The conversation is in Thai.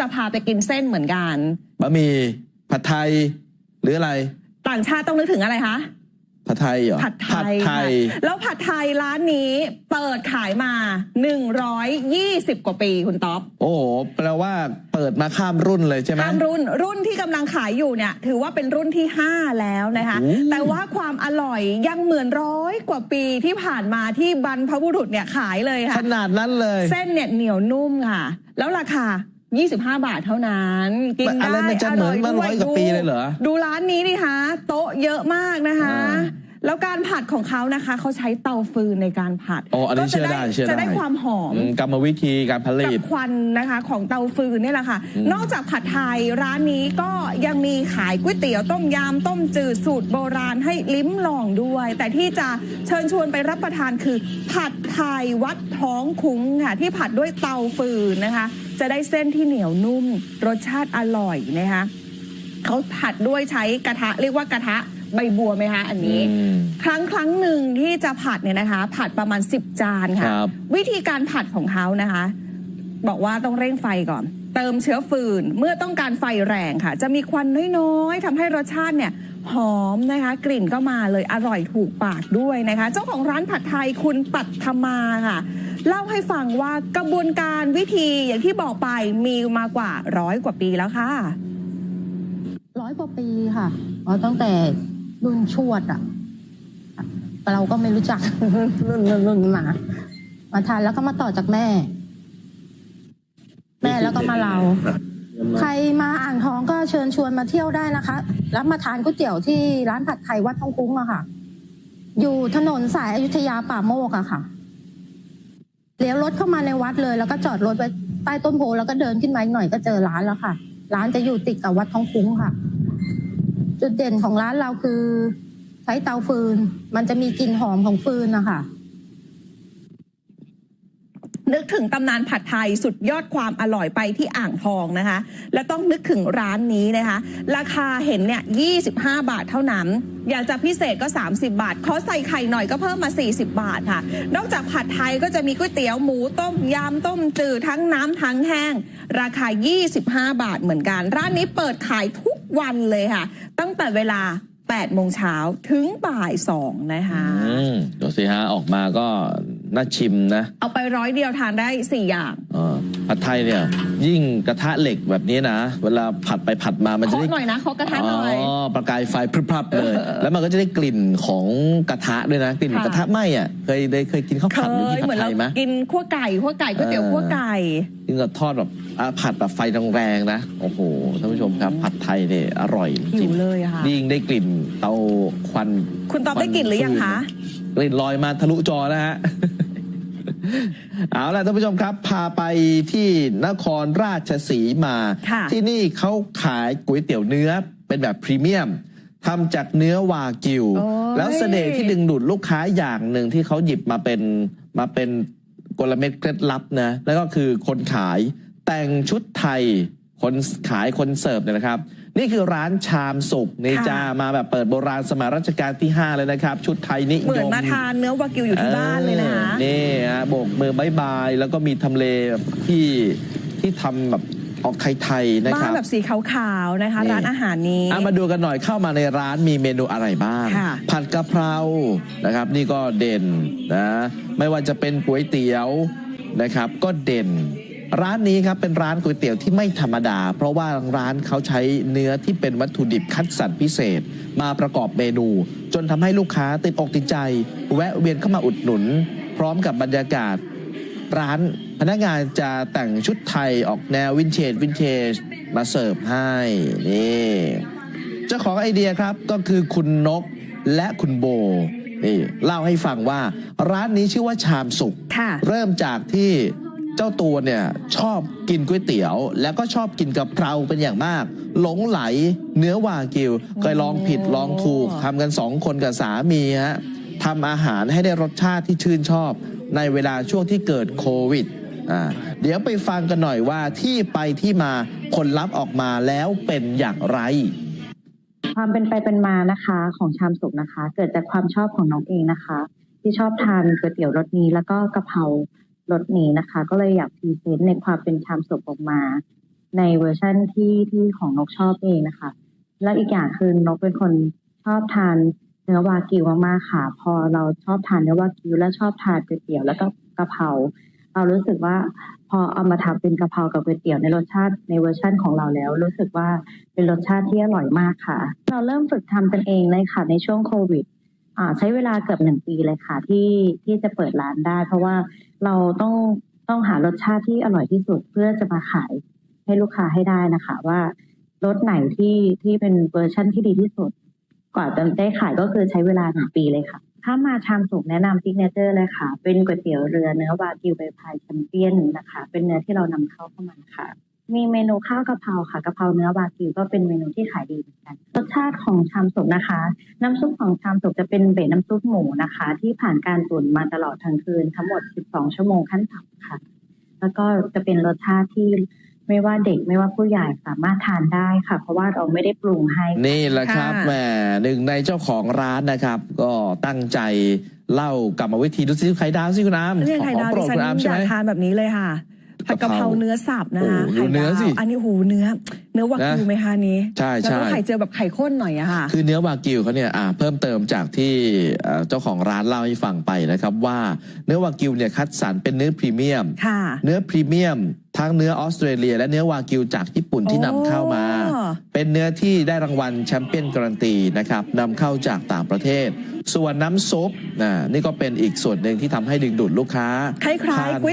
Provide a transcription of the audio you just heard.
จะพาไปกินเส้นเหมือนกันบะหมี่ผัดไทยหรืออะไร ต่างชาติต้องนึกถึงอะไรคะผัดไทยเหรอผัดไทยไทยค่ะแล้วผัดไทยร้านนี้เปิดขายมา 120 กว่าปีคุณต๊อบโอ้โหแปลว่าเปิดมาข้ามรุ่นเลยใช่ไหมข้ามรุ่นรุ่นที่กำลังขายอยู่เนี่ย ถือว่าเป็นรุ่นที่ 5 แล้วนะคะโอ้แต่ว่าความอร่อยยังเหมือนร้อยกว่าปีที่ผ่านมาที่บรรพบุรุษเนี่ยขายเลยขค่ะนาดนั้นเลย เส้นเนี่ยเหนียวนุ่มค่ะ แล้วราคา 25 บาทเท่านั้นกินอะไรได้มันจะเหมือนมาด้วร้อยกว่าปีเลยเหรอ ดูร้านนี้ดิคะโต๊ะเยอะมากนะคะอ่าแล้วการผัดของเขานะคะ เขาใช้เตาฟืนในการผัดอ๋ออันนี้ก็เชื่จะอได้เชื่อได้จะได้ความหอมอืมกรรมวิธีการผลิกัตบควันนะคะ ของเตาฟืนเนี่ยแหละค่ะอืมนอกจากผัดไทยร้านนี้ก็ยังมีขายก๋วยเตี๋ยวต้มยำต้มจืดสูตรโบราณให้ลิ้มลองด้วย แต่ที่จะเชิญชวนไปรับประทานคือ ผัดไทยวัดท้องคุ้งค่ะที่ผัดด้วยเตาฟืนนะคะ จะได้เส้นที่เหนียวนุ่ม รสชาติอร่อยนะคะเขาผัดด้วยใช้กระทะเรียกว่ากระทะใบบัวไหมคะอันนี้อืมครั้งครั้งหนึ่งที่จะผัดเนี่ยนะคะ ผัดประมาณ 10 จานค่ะครับวิธีการผัดของเขานะคะ บอกว่าต้องเร่งไฟก่อน เติมเชื้อฟืนเมื่อต้องการไฟแรงค่ะ จะมีควันน้อยๆทำให้รสชาติเนี่ยหอมนะคะ กลิ่นก็มาเลยอร่อยถูกปากด้วยนะคะ เจ้าของร้านผัดไทยคุณปัทมาค่ะ เล่าให้ฟังว่ากระบวนการวิธีอย่างที่บอกไปมีมากว่าร้อยกว่าปีแล้วค่ะร้อยกว่าปีค่ะอ๋อตั้งแต่รุ่นชวดอะเราก็ไม่รู้จักรุ่นรุ่นรุ่นมามาทานแล้วก็มาต่อจากแม่ แม่แล้วก็มาเรา ใครมาอ่างทองก็เชิญชวนมาเที่ยวได้นะคะ แล้วมาทานก๋วยเตี๋ยวที่ร้านผัดไทยวัดทองคุ้งอะค่ะ อยู่ถนนสายอยุธยาป่าโมกอะค่ะ เลี้ยวรถเข้ามาในวัดเลย แล้วก็จอดรถไว้ใต้ต้นโพแล้วก็เดินขึ้นมาอีกหน่อยก็เจอร้านแล้วค่ะ ร้านจะอยู่ติดกับวัดท้องคุ้งค่ะ จุดเด่นของร้านเราคือ ใช้เตาฟืน มันจะมีกลิ่นหอมของฟืนนะคะ นึกถึงตำนานผัดไทยสุดยอดความอร่อยไปที่อ่างทองนะคะ และต้องนึกถึงร้านนี้นะคะ ราคาเห็นเนี่ย 25 บาทเท่านั้น อยากจะพิเศษก็ 30 บาท ขอใส่ไข่หน่อยก็เพิ่มมา 40 บาทค่ะ นอกจากผัดไทยก็จะมีก๋วยเตี๋ยวหมูต้มยำต้มจืดทั้งน้ำทั้งแห้ง ราคา 25 บาทเหมือนกัน ร้านนี้เปิดขายทุกวันเลยค่ะ ตั้งแต่เวลา8โมงเช้าถึงบ่าย2นะคะอืมดูสิฮะ ออกมาก็ น่าชิมนะ เอาไปร้อยเดียวทานได้4อย่างเออผัดไทยเนี่ย ยิ่งกระทะเหล็กแบบนี้นะ เวลาผัดไปผัดมามันจะเคาะได้หน่อยนะเคาะกระทะหน่อยอ๋อประกายไฟพรึบๆเลย แล้วมันก็จะได้กลิ่นของกระทะด้วยนะกลิ่นค่ะกระทะไหม้อะเคยได้เคยกินข้าวเคผัดหรือยกินเหมืผัอดนไทเรายไหมกินขั้วไก่ขั้วไก่ก๋วยเตี๋ยวเออขั้วไก่กินกับทอดแบบอะผัดแบบไฟแรงๆนะโอ้โหท่านผู้ชมครับผัดไทยเนี่ยอร่อยจหิริวงเลยอะค่ะยิ่งได้กลิ่นเตาควัน คุณตอบได้กลิ่นหรือยังคะกลิ่นลอยมาทะลุจอนะฮะ เอาล่ะท่านผู้ชมครับ พาไปที่นครราชสีมาค่ะที่นี่เขาขายก๋วยเตี๋ยวเนื้อเป็นแบบพรีเมียมทำจากเนื้อวากิวโอ้ยแล้วเสน่ห์ที่ดึงดูดลูกค้าอย่างหนึ่งที่เขาหยิบมาเป็นมาเป็นกลเม็ดเคล็ดลับนะแล้วก็คือคนขายแต่งชุดไทยคนขายคนเสิร์ฟเนี่ยนะครับ นี่คือร้านชามสุกนี่ค่ะจ้ามาแบบเปิดโบราณสมัยรัชกาลที่ 5 เลยนะครับ ชุดไทยนิยม เหมือนมาทานเนื้อวากิวอยู่ที่บ้านเลยนะคะออนี่ฮะโบกมือบายบาย แล้วก็มีทำเลแบบที่ที่ทำแบบออกไทยๆนะคบ้านรับแบบสีขาวๆนะคะ นี่ ร้านอาหารนี้ อะมาดูกันหน่อยเข้ามาในร้านมีเมนูอะไรบ้าง ค่ะ ผัดกะเพรานะครับ นี่ก็เด่นนะไม่ว่าจะเป็นก๋วยเตี๋ยวนะครับ ก็เด่น ร้านนี้ครับเป็นร้านก๋วยเตี๋ยวที่ไม่ธรรมดา เพราะว่าร้านเขาใช้เนื้อที่เป็นวัตถุดิบคัดสรรพิเศษ มาประกอบเมนู จนทำให้ลูกค้าติดอกติดใจ แวะเวียนเข้ามาอุดหนุน พร้อมกับบรรยากาศ ร้านพนักงานจะแต่งชุดไทยออกแนววินเทจวินเทจมาเสิร์ฟให้นี่เจ้าของไอเดียครับก็คือคุณนกและคุณโบนี่เล่าให้ฟังว่า ร้านนี้ชื่อว่าชามสุกค่ะเริ่มจากที่ เจ้าตัวเนี่ยชอบกินก๋วยเตี๋ยว แล้วก็ชอบกินกะเพราเป็นอย่างมาก หลงไหลเนื้อวากิวเคยลองผิดลองถูกทำกันสองคนกับสามีฮะทำอาหารให้ได้รสชาติที่ชื่นชอบ ในเวลาช่วงที่เกิดโควิดอ่าเดี๋ยวไปฟังกันหน่อยว่าที่ไปที่มาผลลัพธ์ออกมาแล้วเป็นอย่างไร ความเป็นไปเป็นมานะคะของชามสุกนะคะ เกิดจากความชอบของน้องเองนะคะ ที่ชอบทานก๋วยเตี๋ยวรสนี้แล้วก็กะเพรา รสนี้นะคะ ก็เลยอยากพรีเซนต์ในความเป็นชามสุกออกมา ในเวอร์ชั่นที่ที่ของนกชอบเองนะคะ แล้วอีกอย่างคือนกเป็นคนชอบทานเนื้อวากิวมากๆค่ะ พอเราชอบทานเนื้อวากิว และชอบทานก๋วยเตี๋ยวแล้วก็กะเพราเรารู้สึกว่าพอเอามาทำเป็นกะเพรากับก๋วยเตี๋ยวในรสชาติในเวอร์ชั่นของเราแล้ว รู้สึกว่าเป็นรสชาติที่อร่อยมากค่ะ เราเริ่มฝึกทำกันเองเลยค่ะในช่วงโควิด ใช้เวลาเกือบหนึ่งปีเลยค่ะ ที่ที่จะเปิดร้านได้ เพราะว่าเราต้องต้องหารสชาติที่อร่อยที่สุดเพื่อจะมาขายให้ลูกค้าให้ได้นะคะ ว่ารสไหนที่ที่เป็นเวอร์ชั่นที่ดีที่สุดกว่าจะได้ขายก็คือใช้เวลาหนึ่งปีเลยค่ะ ถ้ามาชามสุกแนะนำซิกเนเจอร์เลยค่ะ เป็นก๋วยเตี๋ยวเรือเนื้อวากิวใบพายแชมเปี้ยนนะคะ เป็นเนื้อที่เรานำเข้าเข้ามาค่ะ มีเมนูข้าวกะเพราค่ะกะเพราเนื้อวากิวก็เป็นเมนูที่ขายดีเหมือนกันรสชาติของชามสุกนะคะ น้ำซุปของชามสุกจะเป็นเบสน้ำซุปหมูนะคะ ที่ผ่านการตุ๋นมาตลอดทั้งคืนทั้งหมด 12 ชั่วโมงขั้นต่ำค่ะ แล้วก็จะเป็นรสชาติที่ไม่ว่าเด็กไม่ว่าผู้ใหญ่สามารถทานได้ค่ะ เพราะว่าเราไม่ได้ปรุงให้นี่แหละครับค่ะแหมหนึ่งในเจ้าของร้านนะครับ ก็ตั้งใจเล่ากรรมวิธีดูซิไข่ดาวสิคุณอามเนี่ยไข่ของดาวโปรดิดฉันคุณอามใช่อไหยามกทานแบบนี้เลยค่ะ ผัดกะเพราเนื้อสับนะคะโอ้โหดูไข่เนื้ดาอวสิอันนี้หูเนื้อ เนื้อวากิวนะไหมคะอันนี้ใช่แล้วใช่ก็ไข่เจียวแบบไข่ข้นหน่อยอะค่ะคือเนื้อวากิวเขาเนี่ยอ่าเพิ่มเติมจากที่เอ่อเจ้าของร้านเล่าให้ฟังไปนะครับว่าเนื้อวากิวเนี่ยคัดสรรเป็นเนื้อพรีเมียมค่ะเนื้อพรีเมียมทั้งเนื้อออสเตรเลียและเนื้อวากิวจากญี่ปุ่นที่นำเข้ามาอ๋อเป็นเนื้อที่ได้รางวัลแชมเปี้ยนการันตีนะครับนำเข้าจากต่างประเทศ ส่วนน้ำซุปนะนี่ก็เป็นอีกส่วนหนึ่งที่ทำให้ดึงดูดลูกค้าคล้ายๆทนก๋วย